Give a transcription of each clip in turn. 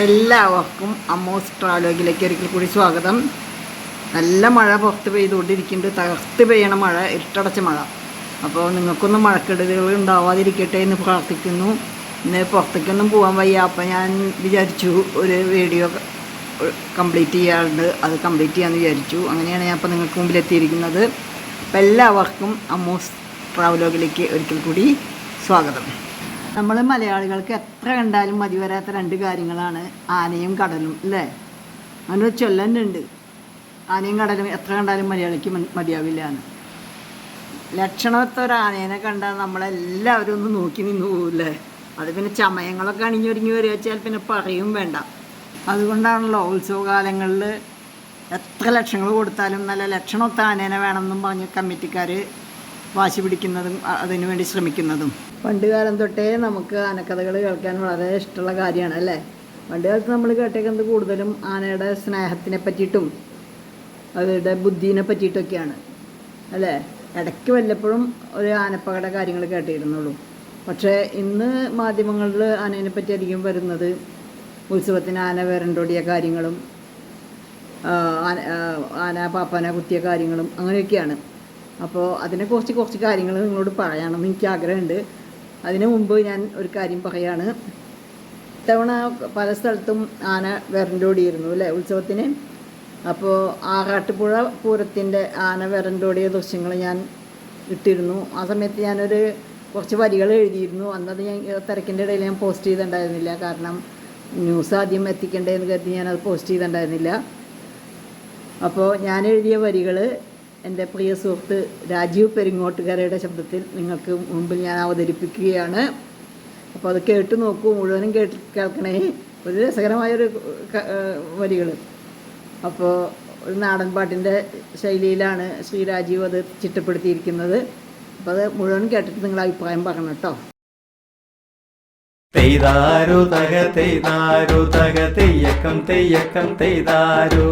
എല്ലാവർക്കും അമ്മോസ് ട്രാലോഗിലേക്ക് ഒരിക്കൽ കൂടി സ്വാഗതം. നല്ല മഴ പുറത്ത് പെയ്തുകൊണ്ടിരിക്കുന്നുണ്ട്. തകർത്ത് പെയ്യണ മഴ ഇട്ടടച്ച മഴ. അപ്പോൾ നിങ്ങൾക്കൊന്നും മഴക്കെടുതികൾ ഉണ്ടാവാതിരിക്കട്ടെ എന്ന് പ്രാർത്ഥിക്കുന്നു. ഇന്ന് പുറത്തേക്കൊന്നും പോകാൻ വയ്യ. അപ്പം ഞാൻ വിചാരിച്ചു ഒരു വീഡിയോ കംപ്ലീറ്റ് ചെയ്യാറുണ്ട്. അത് കംപ്ലീറ്റ് ചെയ്യാമെന്ന് വിചാരിച്ചു. അങ്ങനെയാണ് ഞാൻ ഇപ്പോൾ നിങ്ങൾക്ക് മുമ്പിൽ എത്തിയിരിക്കുന്നത്. അപ്പം എല്ലാവർക്കും അമ്മോസ് ട്രാവലോഗിലേക്ക് ഒരിക്കൽ കൂടി സ്വാഗതം. നമ്മൾ മലയാളികൾക്ക് എത്ര കണ്ടാലും മതി വരാത്ത രണ്ട് കാര്യങ്ങളാണ് ആനയും കടലും അല്ലേ? അങ്ങനെ ചൊല്ലന്നുണ്ട് ആനയും കടലും എത്ര കണ്ടാലും മലയാളിക്ക് മതിയാവില്ല എന്ന്. ലക്ഷണത്തെ ഒരു ആനേനെ കണ്ടാൽ നമ്മളെല്ലാവരും ഒന്ന് നോക്കി നിന്ന് പോകില്ലേ അത് പിന്നെ ചമയങ്ങളൊക്കെ അണിഞ്ഞൊരുങ്ങി വരിക വെച്ചാൽ പിന്നെ പറയും വേണ്ട. അതുകൊണ്ടാണല്ലോ ഉത്സവകാലങ്ങളിൽ എത്ര ലക്ഷങ്ങൾ കൊടുത്താലും നല്ല ലക്ഷണമൊത്ത ആനേനെ വേണമെന്നും പറഞ്ഞ് കമ്മിറ്റിക്കാർ വാശി പിടിക്കുന്നതും അതിനു വേണ്ടി ശ്രമിക്കുന്നതും. പണ്ടുകാലം തൊട്ടേ നമുക്ക് ആനക്കഥകൾ കേൾക്കാൻ വളരെ ഇഷ്ടമുള്ള കാര്യമാണ് അല്ലേ? പണ്ട് കാലത്ത് നമ്മൾ കേട്ടേക്കുന്നത് കൂടുതലും ആനയുടെ സ്നേഹത്തിനെ പറ്റിയിട്ടും അവരുടെ ബുദ്ധിനെ പറ്റിയിട്ടൊക്കെയാണ് അല്ലേ? ഇടയ്ക്ക് വല്ലപ്പോഴും ഒരു ആനപ്പകട കാര്യങ്ങൾ കേട്ടിരുന്നുള്ളൂ. പക്ഷേ ഇന്ന് മാധ്യമങ്ങളിൽ ആനേനെ പറ്റി അധികം വരുന്നത് ഉത്സവത്തിന് ആന വരണ്ടോടിയ കാര്യങ്ങളും ആന ആന പാപ്പാന കുത്തിയ കാര്യങ്ങളും അങ്ങനെയൊക്കെയാണ്. അപ്പോൾ അതിനെക്കുറിച്ച് കുറച്ച് കാര്യങ്ങൾ നിങ്ങളോട് പറയണമെന്ന് എനിക്ക് ആഗ്രഹമുണ്ട്. അതിനു മുമ്പ് ഞാൻ ഒരു കാര്യം പറയാണ്. ഇത്തവണ പല സ്ഥലത്തും ആന വരണ്ടോടിയിരുന്നു അല്ലേ ഉത്സവത്തിന്? അപ്പോൾ ആറാട്ടുപുഴ പൂരത്തിന്റെ ആന വരണ്ടോടിയ ദൃശ്യങ്ങൾ ഞാൻ ഇട്ടിരുന്നു. ആ സമയത്ത് ഞാനൊരു കുറച്ച് വരികൾ എഴുതിയിരുന്നു. അന്നത് ഞാൻ തിരക്കിന്റെ ഇടയിൽ ഞാൻ പോസ്റ്റ് ചെയ്തിട്ടുണ്ടായിരുന്നില്ല. കാരണം ന്യൂസ് ആദ്യം എത്തിക്കണ്ടേന്ന് കരുതി ഞാനത് പോസ്റ്റ് ചെയ്തിട്ടുണ്ടായിരുന്നില്ല. അപ്പോൾ ഞാൻ എഴുതിയ വരികൾ എന്റെ പ്രിയ സുഹൃത്ത് രാജീവ് പെരിങ്ങോട്ടുകരയുടെ ശബ്ദത്തിൽ നിങ്ങൾക്ക് മുമ്പിൽ ഞാൻ അവതരിപ്പിക്കുകയാണ്. അപ്പോൾ അത് കേട്ട് നോക്കൂ മുഴുവനും കേട്ട് കേൾക്കണേ. ഒരു രസകരമായൊരു വരികൾ അപ്പോൾ ഒരു നാടൻ പാട്ടിന്റെ ശൈലിയിലാണ് ശ്രീ രാജീവ് അത് ചിട്ടപ്പെടുത്തിയിരിക്കുന്നത്. അപ്പോൾ അത് മുഴുവൻ കേട്ടിട്ട് നിങ്ങൾ അഭിപ്രായം പറയണം കേട്ടോ. തെയ്താരു തക തെയ്താരു തക തെയ്യക്കം തെയ്യക്കം തെയ്താരു.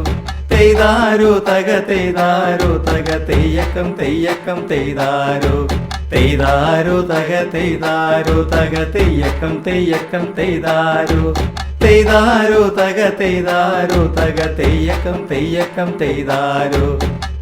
തെയ്താരു തക തെയ്താരോ തക തെയ്യക്കം തെയ്യക്കം തെയ്താരോ. തെയ്താരോ തക തെയ്താരോ തക തെയ്യക്കം തെയ്യക്കം തെയ്താരോ. തെയ്താരോ തക തെയ്താരോ തക തെയ്യക്കം തെയ്യക്കം തെയ്താരോ.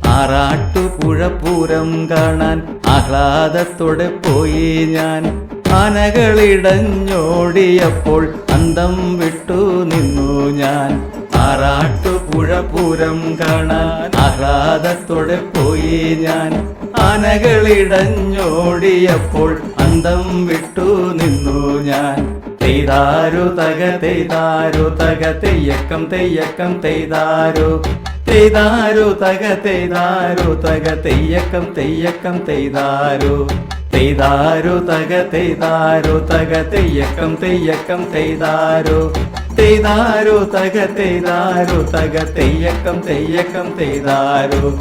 ആറാട്ടു പുഴപ്പൂരം കാണാൻ ആഹ്ലാദത്തോടെ പോയി ഞാൻ. ആനകളിടഞ്ഞോടിയപ്പോൾ അന്തം വിട്ടു നിന്നു ഞാൻ. ആറാട്ടുപുഴ പൂരം കാണാൻ ആഹ്ലാദത്തോടെ പോയി ഞാൻ. ആനകളിടഞ്ഞോടിയപ്പോൾ അന്തം വിട്ടു നിന്നു ഞാൻ. തെയ്താരു തക തെയ്താരു തക തെയ്യക്കം തെയ്യക്കം തെയ്താരു. തെയ്താരു തക തെയ്താരു തക തെയ്യക്കം തെയ്യക്കം തെയ്താരു. തെയ്താരു തക തെയ്താരു തക തെയ്യക്കം തെയ്യക്കം തെയ്താരു. തെയ്താരു തക തെയ്താരു തക തെയ്യക്കം തെയ്യക്കം തെയ്താരു.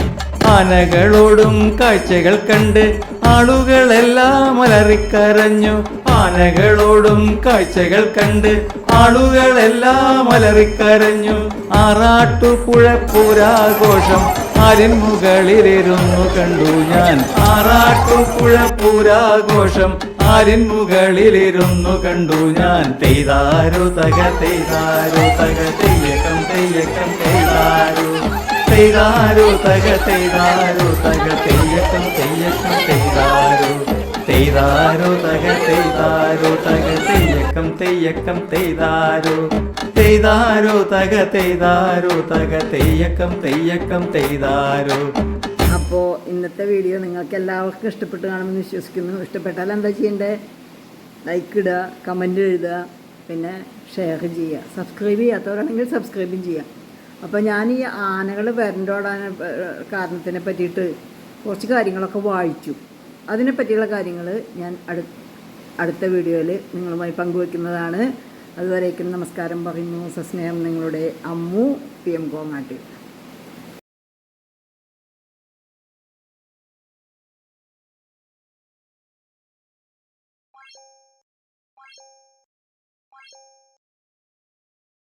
ആനകളോടും കാഴ്ചകൾ കണ്ട് ആളുകളെല്ലാം അലറിക്കരഞ്ഞു. ആനകളോടും കാഴ്ചകൾ കണ്ട് ആളുകളെല്ലാം അലറിക്കരഞ്ഞു. ആറാട്ടുപുഴ പൂരാഘോഷം ആരിൻ മുകളിലിരുന്നു കണ്ടു ഞാൻ. ആറാട്ടുപുഴ പൂരാഘോഷം ആരിൻ മുകളിലിരുന്നു കണ്ടു ഞാൻ. തെയ്താരു തക തെയ്താരു തക തെയ്യക്കം തെയ്യക്കം തെയ്താരു. തെയ്താരു തക തെയ്താരു തക തെയ്യക്കം തെയ്യക്കം. തെയ്താരു തെയ്താരു തക തെയ്താരോ തക തെയ്യക്കം തെയ്യക്കം തെയ്താരോ. തെയ്താരോ തക തെയ്താരോ തക തെയ്യക്കം തെയ്യക്കം തെയ്താരോ. അപ്പോൾ ഇന്നത്തെ വീഡിയോ നിങ്ങൾക്ക് എല്ലാവർക്കും ഇഷ്ടപ്പെട്ട് കാണുമെന്ന് വിശ്വസിക്കുന്നു. ഇഷ്ടപ്പെട്ടാൽ എന്താ ചെയ്യേണ്ടത് ലൈക്ക് ഇടുക കമന്റ് എഴുതുക പിന്നെ ഷെയർ ചെയ്യുക. സബ്സ്ക്രൈബ് ചെയ്യാത്തവരാണെങ്കിൽ സബ്സ്ക്രൈബും ചെയ്യുക അപ്പോൾ ഞാൻ ഈ ആനകൾ വരണ്ടോടാൻ കാരണത്തിനെ പറ്റിയിട്ട് കുറച്ച് കാര്യങ്ങളൊക്കെ വായിച്ചു. അതിനെ പറ്റിയുള്ള കാര്യങ്ങൾ ഞാൻ അടു അടുത്ത വീഡിയോയിൽ നിങ്ങളുമായി പങ്കുവെക്കുന്നതാണ്. അതുവരേക്കും നമസ്കാരം പറയുന്നു. സസ്നേഹം നിങ്ങളുടെ അമ്മു പി എം കോങ്ങാട്ടി.